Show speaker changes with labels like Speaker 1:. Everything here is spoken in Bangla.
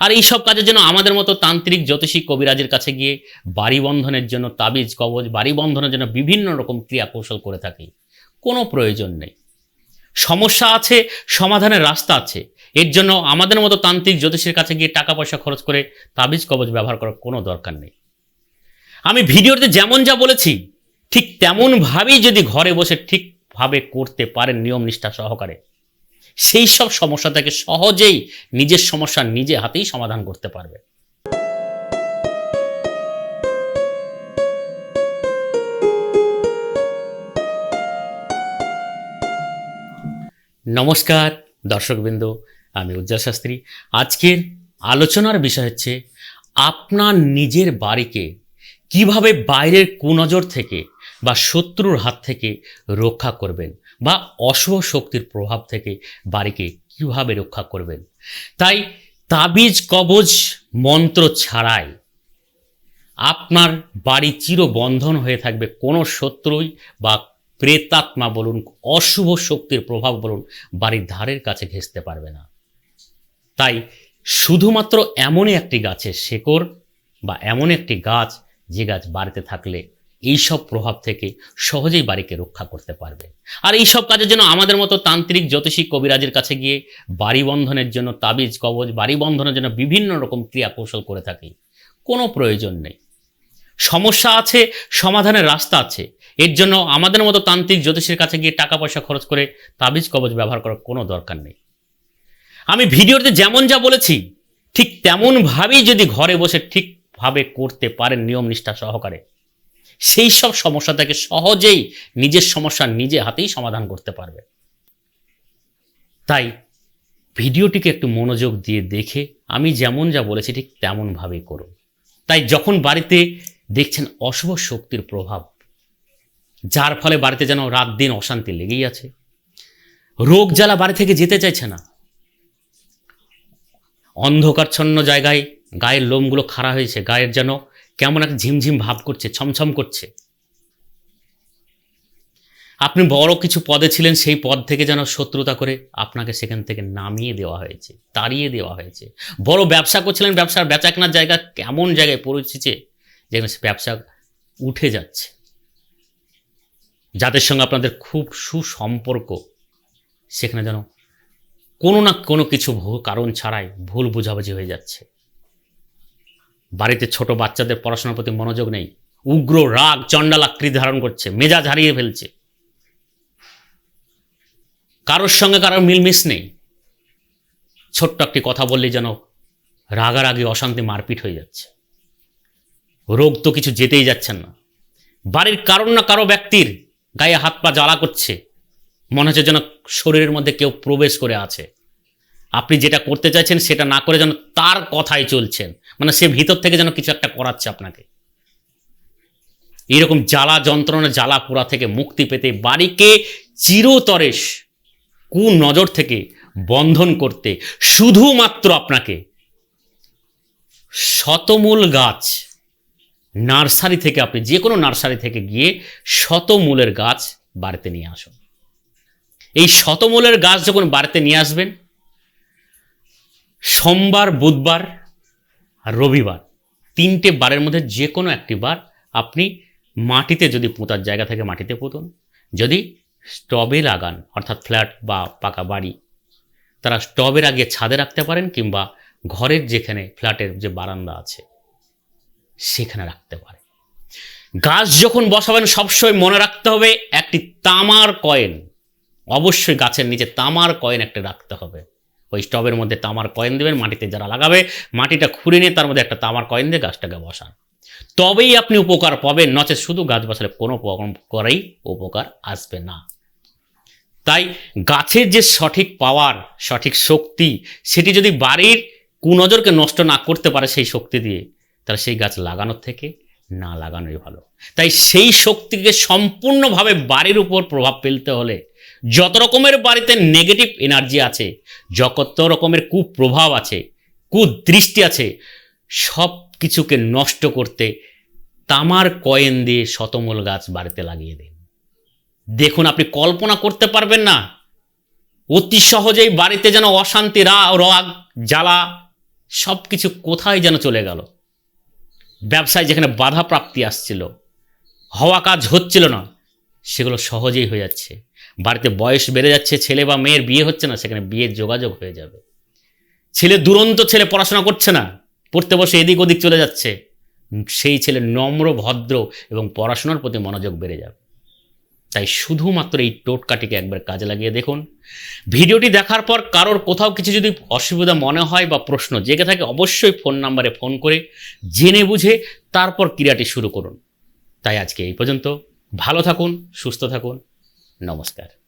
Speaker 1: আর এই সব কাজের জন্য আমাদের মতো তান্ত্রিক জ্যোতিষী কবিরাজের কাছে গিয়ে বাড়ি বন্ধনের জন্য তাবিজ, কবজ বাড়ি বন্ধনের জন্য বিভিন্ন রকম ক্রিয়া কৌশল করে থাকি। কোনো প্রয়োজন নেই। সমস্যা আছে, সমাধানের রাস্তা আছে। এর জন্য আমাদের মতো তান্ত্রিক জ্যোতিষীর কাছে গিয়ে টাকা পয়সা খরচ করে তাবিজ, কবজ ব্যবহার করার কোনো দরকার নেই। আমি ভিডিওতে যেমন যা বলেছি, ঠিক তেমনভাবেই যদি ঘরে বসে ঠিকভাবে করতে পারেন নিয়ম নিষ্ঠা সহকারে সেই সব সমস্যা থেকে সহজেই নিজের সমস্যা নিজে হাতেই সমাধান করতে পারবে। নমস্কার দর্শকবৃন্দ, আমি উজ্জ্বল শাস্ত্রী। আজকের আলোচনার বিষয় হচ্ছে, আপনার নিজের বাড়িকে কীভাবে বাইরের কুনজর থেকে বা শত্রুর হাত থেকে রক্ষা করবেন? বা অশুভ শক্তির প্রভাব থেকে বাড়িকে কীভাবে রক্ষা করবেন? তাই তাবিজ, কবজ, মন্ত্র ছাড়াই আপনার বাড়ি চিরবন্ধন হয়ে থাকবে কোনো শত্রুই বা প্রেতাত্মা বলুন, অশুভ শক্তির প্রভাব বলুন, বাড়ির ধারের কাছে ঘেঁচতে পারবে না। তাই শুধুমাত্র এমনই একটি গাছের শেকড় বা এমন একটি গাছ যে গাছ বাড়িতে থাকলে এই সব প্রভাব থেকে সহজেই বাড়িকে রক্ষা করতে পারবে। আর এই সব কাজের জন্য আমাদের মতো তান্ত্রিক, জ্যোতিষী কবিরাজের কাছে গিয়ে বাড়ি বন্ধনের জন্য তাবিজ, কবজ, বাড়ি বন্ধনের জন্য বিভিন্ন রকম ক্রিয়া কৌশল করে থাকি। কোনো প্রয়োজন নেই। সমস্যা আছে, সমাধানের রাস্তা আছে। এর জন্য আমাদের মতো তান্ত্রিক, জ্যোতিষীর কাছে গিয়ে টাকা পয়সা খরচ করে তাবিজ, কবজ ব্যবহার করার কোনো দরকার নেই। আমি ভিডিওতে যেমন যা বলেছি, ঠিক তেমনভাবেই যদি ঘরে বসে ঠিকভাবে করতে পারেন নিয়ম নিষ্ঠা সহকারে সেই সব সমস্যা থেকে সহজেই নিজের সমস্যা নিজে হাতেই সমাধান করতে পারবে। তাই ভিডিওটিকে একটু মনোযোগ দিয়ে দেখে আমি যেমন যা বলেছি ঠিক তেমনভাবেই করুন। তাই যখন বাড়িতে দেখছেন অশুভ শক্তির প্রভাব, যার ফলে বাড়িতে যেন রাত দিন অশান্তি লেগেই আছে, রোগ জ্বালা বাড়ি থেকে যেতে চাইছে না, অন্ধকারচ্ছন্ন জায়গায় গায়ের লোমগুলো খাড়া হয়েছে, গায়ের যেন কেমন একটা ঝিমঝিম ভাব করছে, ছমছম করছে। আপনি বড় কিছু পদে ছিলেন, সেই পদ থেকে যেন শত্রুতা করে আপনাকে সেখান থেকে নামিয়ে দেওয়া হয়েছে, তাড়িয়ে দেওয়া হয়েছে। বড় ব্যবসা করছিলেন, ব্যবসার বেচা কেনার জায়গা কেমন জায়গায় পৌঁছেছে যেখানে ব্যবসা উঠে যাচ্ছে। যাদের সঙ্গে আপনাদের খুব সুসম্পর্ক, সেখানে যেন কোনো না কোনো কিছু কারণ ছাড়াই ভুল বোঝাবুঝি হয়ে যাচ্ছে। বাড়িতে ছোট বাচ্চাদের পড়াশোনার প্রতি মনোযোগ নেই। উগ্র রাগ চণ্ডাল আকৃতি ধারণ করছে, মেজাজ হারিয়ে ফেলছে। কারোর সঙ্গে কারোর মিলমিশ নেই। ছোট্ট একটি কথা বললে যেন রাগারাগি, অশান্তি মারপিট হয়ে যাচ্ছে। রোগ তো কিছু যেতেই যাচ্ছেন না। বাড়ির কারণ না কারও ব্যক্তির গায়ে হাত পা জ্বালা করছে। মনে হচ্ছে যেন শরীরের মধ্যে কেউ প্রবেশ করে আছে। আপনি যেটা করতে চাইছেন সেটা না করে যেন তার কথাই চলছেন। মানে সে ভিতর থেকে যেন কিছু একটা করাচ্ছে আপনাকে। এরকম জ্বালা যন্ত্রণা, জ্বালা পোড়া থেকে মুক্তি পেতে বাড়িকে চিরতরে কু নজর থেকে বন্ধন করতে শুধুমাত্র আপনাকে শতমূল গাছ নার্সারি থেকে আপনি যে কোনো নার্সারি থেকে গিয়ে শতমূলের গাছ বাড়িতে নিয়ে আসুন। এই শতমূলের গাছ যখন বাড়িতে নিয়ে আসবেন সোমবার, বুধবার আর রবিবার। তিনটে বারের মধ্যে যে কোনো একটি বার আপনি মাটিতে যদি পোঁতার জায়গা থেকে মাটিতে পুঁতুন। যদি স্টবে লাগান, অর্থাৎ ফ্ল্যাট বা পাকা বাড়ি, তারা স্টবের আগে ছাদে রাখতে পারেন কিংবা ঘরের যেখানে ফ্ল্যাটের যে বারান্দা আছে, সেখানে রাখতে পারে গাছ যখন বসাবেন, সবসময় মনে রাখতে হবে একটি তামার কয়েন। অবশ্যই গাছের নিচে তামার কয়েন একটা রাখতে হবে। ওই স্টবের মধ্যে তামার কয়েন দেবেন, মাটিতে যারা লাগাবে, মাটিটা খুঁড়ে নিয়ে তার মধ্যে একটা তামার কয়েন দিয়ে গাছটাকে বসান। তবেই আপনি উপকার পাবেন নচে শুধু গাছ বসালে কোনো করেই উপকার আসবে না। তাই গাছের যে সঠিক পাওয়ার, সঠিক শক্তি, সেটি যদি বাড়ির কুনজরকে নষ্ট না করতে পারে সেই শক্তি দিয়ে, তাহলে সেই গাছ লাগানোর থেকে না লাগানোই ভালো। তাই সেই শক্তিকে সম্পূর্ণভাবে বাড়ির উপর প্রভাব ফেলতে হলে যত রকমের বাড়িতে নেগেটিভ এনার্জি আছে, যত রকমের কুপ্রভাব আছে, কুদৃষ্টি আছে, সব কিছুকে নষ্ট করতে তামার কয়েন দিয়ে শতমূল গাছ বাড়িতে লাগিয়ে দিন। দেখুন, আপনি কল্পনা করতে পারবেন না অতি সহজেই বাড়িতে যেন অশান্তি, রা, রাগ, জ্বালা সব কিছু কোথায় যেন চলে গেল। ব্যবসায় যেখানে বাধা প্রাপ্তি আসছিল, হওয়া কাজ হচ্ছিল না, সেগুলো সহজেই হয়ে যাচ্ছে। বাড়িতে বয়স বেড়ে যাচ্ছে, ছেলে বা মেয়ের বিয়ে হচ্ছে না, সেখানে বিয়ের যোগাযোগ হয়ে যাবে। ছেলে দুরন্ত, ছেলে পড়াশোনা করছে না, পড়তে বসে এদিক ওদিক চলে যাচ্ছে। সেই ছেলে নম্র, ভদ্র এবং পড়াশোনার প্রতি মনোযোগ বেড়ে যাবে। তাই শুধুমাত্র এই টোটকাটিকে একবার কাজে লাগিয়ে দেখুন। ভিডিওটি দেখার পর কারোর কোথাও কিছু যদি অসুবিধা মনে হয় বা প্রশ্ন জেগে থাকে, অবশ্যই ফোন নাম্বারে ফোন করে জেনে বুঝে তারপর ক্রিয়াটি শুরু করুন। তাই আজকে এই পর্যন্ত। ভালো থাকুন, সুস্থ থাকুন। নমস্কার।